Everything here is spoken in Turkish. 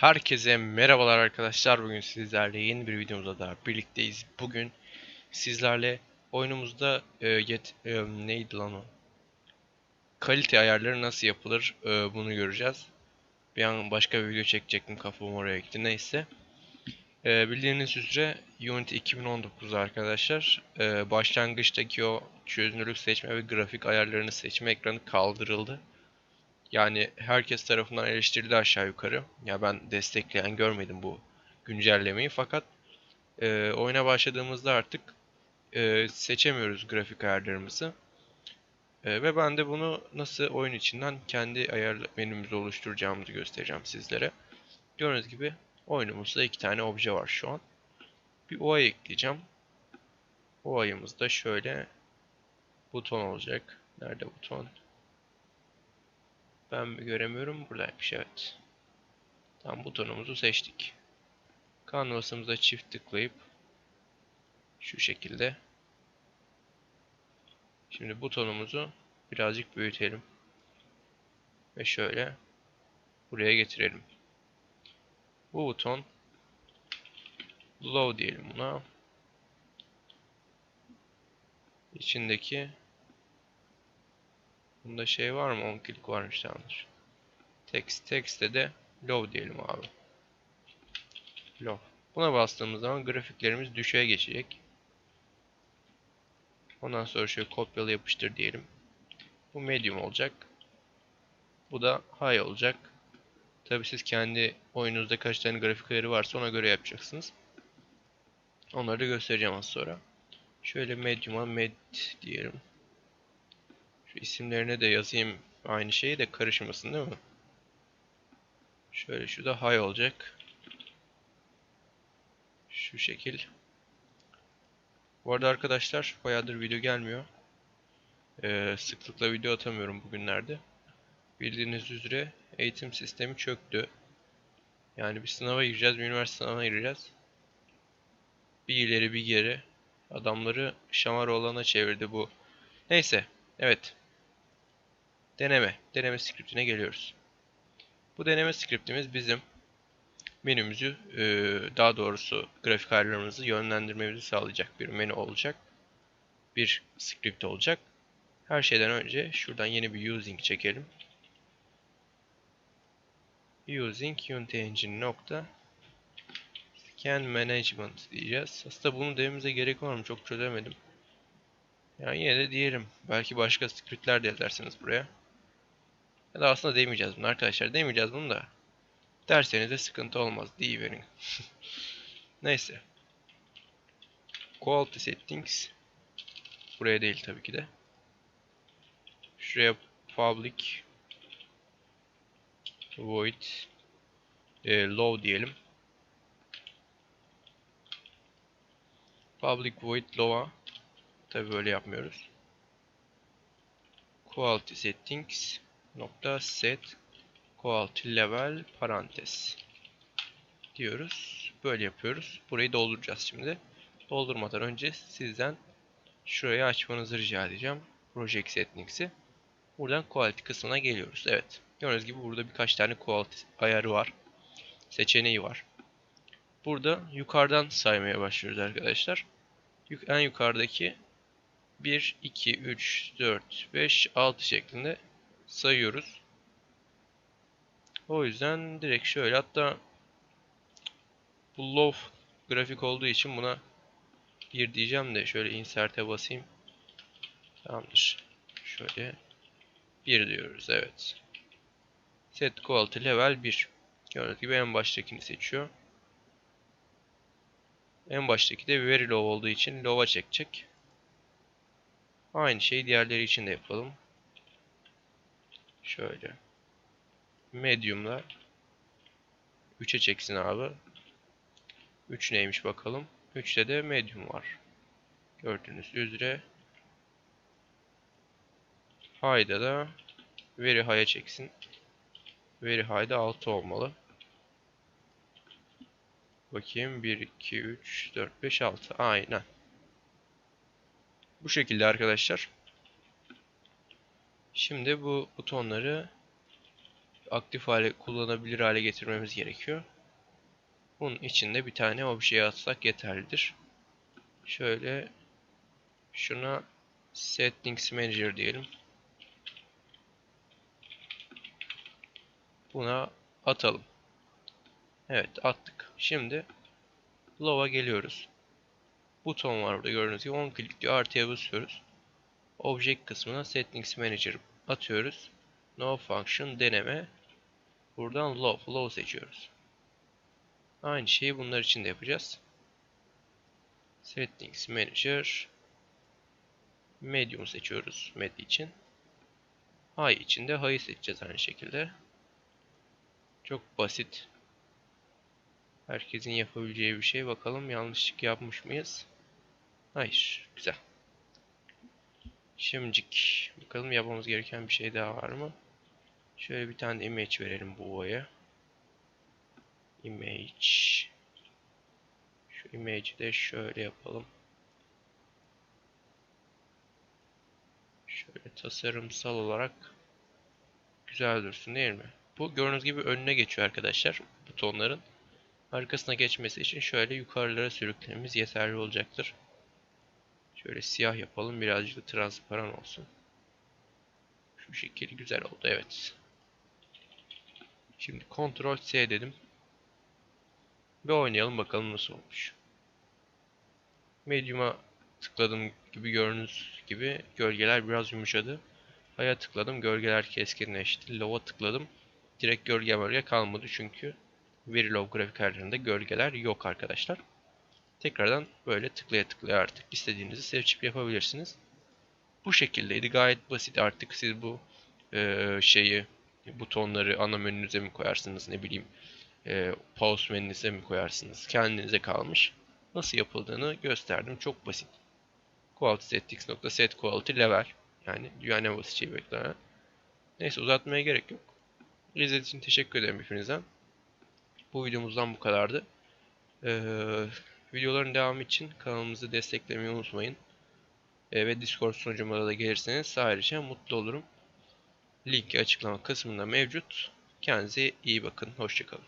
Herkese merhabalar arkadaşlar. Bugün sizlerle yeni bir videomuzda daha birlikteyiz. Bugün sizlerle oyunumuzda e, yet, e, neydi lan o? Kalite ayarları nasıl yapılır e, bunu göreceğiz. Bir an başka bir video çekecektim kafam oraya gitti. Neyse. E, bildiğiniz üzere Unity 2019 arkadaşlar. E, başlangıçtaki o çözünürlük seçme ve grafik ayarlarını seçme ekranı kaldırıldı. Yani herkes tarafından eleştirildi aşağı yukarı. Ya ben destekleyen görmedim bu güncellemeyi fakat e, oyuna başladığımızda artık e, seçemiyoruz grafik ayarlarımızı. E, ve ben de bunu nasıl oyun içinden kendi ayar menümüzü oluşturacağımızı göstereceğim sizlere. Gördüğünüz gibi oyunumuzda iki tane obje var şu an. Bir OA ekleyeceğim. OA'yımız da şöyle buton olacak. Nerede buton? Ben mi göremiyorum? Buradaymış evet. Tam butonumuzu seçtik. Canvas'ımıza çift tıklayıp şu şekilde Şimdi butonumuzu birazcık büyütelim. Ve şöyle buraya getirelim. Bu buton low diyelim buna. İçindeki Bunda şey var mı? 10 klik varmış tamamdır. Text. Text'te de low diyelim abi. Low. Buna bastığımız zaman grafiklerimiz düşüğe geçecek. Ondan sonra şöyle kopyala yapıştır diyelim. Bu medium olacak. Bu da high olacak. Tabi siz kendi oyununuzda kaç tane grafik ayarı varsa ona göre yapacaksınız. Onları da göstereceğim az sonra. Şöyle medium'a med diyelim. Şu isimlerine de yazayım aynı şeyi de karışmasın değil mi? Şöyle şu da high olacak. Şu şekil. Bu arada arkadaşlar bayağıdır video gelmiyor. Ee, sıklıkla video atamıyorum bugünlerde. Bildiğiniz üzere eğitim sistemi çöktü. Yani bir sınava gireceğiz, bir üniversite sınavına gireceğiz. Bir ileri bir geri. Adamları şamar olana çevirdi bu. Neyse, evet. Deneme. Deneme skriptine geliyoruz. Bu deneme skriptimiz bizim menümüzü e, daha doğrusu grafik ayarlarımızı yönlendirmemizi sağlayacak bir menü olacak. Bir script olacak. Her şeyden önce şuradan yeni bir using çekelim. Using Unity Engine nokta Scan Management diyeceğiz. Aslında bunu dememize gerek var mı? Çok çözemedim. Yani yine de diyelim. Belki başka scriptler de yazarsınız buraya. Ya da aslında demeyeceğiz bunu arkadaşlar. Demeyeceğiz bunu da. Derseniz de sıkıntı olmaz. Deyiverin. Neyse. Quality Settings. Buraya değil tabii ki de. Şuraya Public Void e, Low diyelim. Public Void Low'a tabi böyle yapmıyoruz. Quality Settings nokta set quality level parantez diyoruz. Böyle yapıyoruz. Burayı dolduracağız şimdi. Doldurmadan önce sizden şurayı açmanızı rica edeceğim. Project Settings'i. Buradan quality kısmına geliyoruz. Evet. Gördüğünüz gibi burada birkaç tane quality ayarı var. Seçeneği var. Burada yukarıdan saymaya başlıyoruz arkadaşlar. En yukarıdaki 1, 2, 3, 4, 5, 6 şeklinde sayıyoruz. O yüzden direkt şöyle hatta bu low grafik olduğu için buna 1 diyeceğim de şöyle insert'e basayım. Tamamdır. Şöyle 1 diyoruz evet. Set quality level 1. Gördüğünüz gibi en baştakini seçiyor. En baştaki de very low olduğu için low'a çekecek. Aynı şeyi diğerleri için de yapalım. Şöyle. Medium'la 3'e çeksin abi. 3 neymiş bakalım. 3'te de medium var. Gördüğünüz üzere. High'da da very high'a çeksin. Very high'da 6 olmalı. Bakayım 1, 2, 3, 4, 5, 6. Aynen. Bu şekilde arkadaşlar. Şimdi bu butonları aktif hale kullanabilir hale getirmemiz gerekiyor. Bunun için de bir tane obje atsak yeterlidir. Şöyle şuna settings manager diyelim. Buna atalım. Evet attık. Şimdi low'a geliyoruz. Buton var burada gördüğünüz gibi. 10 klik diyor. Artıya basıyoruz. Object kısmına settings manager atıyoruz. No function deneme. Buradan low. Low seçiyoruz. Aynı şeyi bunlar için de yapacağız. Settings manager medium seçiyoruz med için. High için de high'ı seçeceğiz aynı şekilde. Çok basit. Herkesin yapabileceği bir şey. Bakalım yanlışlık yapmış mıyız? Hayır. Güzel. Şimdicik. Bakalım yapmamız gereken bir şey daha var mı? Şöyle bir tane image verelim bu ovaya. Image. Şu image'i de şöyle yapalım. Şöyle tasarımsal olarak güzel dursun değil mi? Bu gördüğünüz gibi önüne geçiyor arkadaşlar butonların. Arkasına geçmesi için şöyle yukarılara sürüklememiz yeterli olacaktır. Şöyle siyah yapalım birazcık da transparan olsun. Şu şekil güzel oldu evet. Şimdi Ctrl C dedim. Ve oynayalım bakalım nasıl olmuş. Medium'a tıkladım gibi gördüğünüz gibi gölgeler biraz yumuşadı. Aya tıkladım gölgeler keskinleşti. Low'a tıkladım. Direkt gölge bölge kalmadı çünkü Verilog grafik ayarlarında gölgeler yok arkadaşlar. Tekrardan böyle tıklaya tıklaya artık istediğinizi seçip yapabilirsiniz. Bu şekildeydi. Gayet basit. Artık siz bu e, şeyi butonları ana menünüze mi koyarsınız ne bileyim e, pause menünüze mi koyarsınız kendinize kalmış. Nasıl yapıldığını gösterdim. Çok basit. Quality settings nokta set quality level yani dünya basit şey beklenen. Neyse uzatmaya gerek yok. İzlediğiniz için teşekkür ederim hepinizden. Bu videomuzdan bu kadardı. Ee, videoların devamı için kanalımızı desteklemeyi unutmayın. Ee, ve Discord sunucumuza da gelirseniz ayrıca mutlu olurum. Linki açıklama kısmında mevcut. Kendinize iyi bakın. Hoşçakalın.